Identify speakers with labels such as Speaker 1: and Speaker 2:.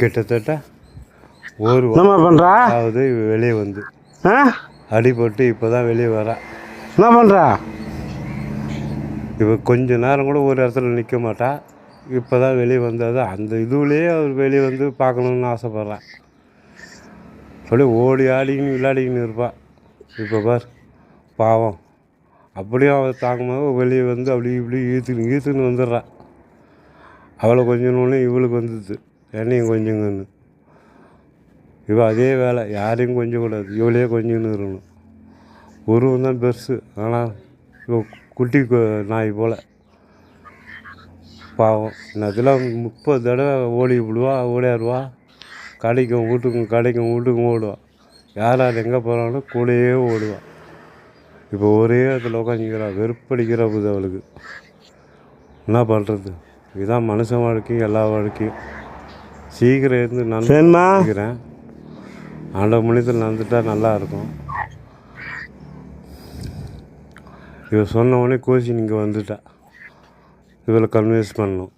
Speaker 1: கிட்டத்தட்ட ஒரு
Speaker 2: என்னம்மா பண்ணுறா
Speaker 1: அதாவது வெளியே வந்து.
Speaker 2: ஆ?
Speaker 1: அடிபட்டு இப்போ தான் வெளியே வரா.
Speaker 2: என்ன பண்ணுறா
Speaker 1: இப்போ கொஞ்ச நேரம் கூட ஒரு இடத்துல நிற்க மாட்டா. இப்போ தான் வெளியே வந்தது. அந்த இதுலேயே அவர் வெளியே வந்து பார்க்கணுன்னு ஆசைப்பட்றேன் அப்படியே ஓடி ஆடிக்கின்னு விளையாடிக்கின்னு இருப்பாள் இப்போ பார் பாவம். அப்படியே அவள் தாங்கும்போது வெளியே வந்து அப்படி இப்படி ஈத்துன்னு ஈத்துன்னு வந்துடுறா. அவளை கொஞ்சணுன்னு இவளுக்கு வந்துடுது. என்னையும் கொஞ்சங்கன்னு. இவள் அதே வேலை யாரையும் கொஞ்சம் கூடாது இவளையே கொஞ்சம்னு இருக்கணும். உருவம் தான் பெருசு. ஆனால் இவள் குட்டி கு- நாய் போல். பாவம். அதெல்லாம் முப்பது தடவை ஓடி விடுவா ஓடியாருவா. கடைக்கும் வீட்டுக்கும் கடைக்கும் வீட்டுக்கும் ஓடுவான் யார் யார் எங்கே போகிறாலும் கூடயே ஓடுவான் இப்போ ஒரே இடத்துல உட்காந்துக்கிறான் வெறுப்படிக்கிற புது அவளுக்கு. என்ன பண்ணுறது இதுதான் மனுஷன் வாழ்க்கையும் எல்லா வாழ்க்கையும். சீக்கிரம் இருந்து நான்
Speaker 2: சரிம்மா.
Speaker 1: நினைக்கிறேன் ஆண்ட மனிதத்தில் நடந்துட்டா நல்லா இருக்கும். இவ சொன்ன உடனே கோச்சி இங்கே வந்துட்டா. இவளை கன்வின்ஸ் பண்ணணும்.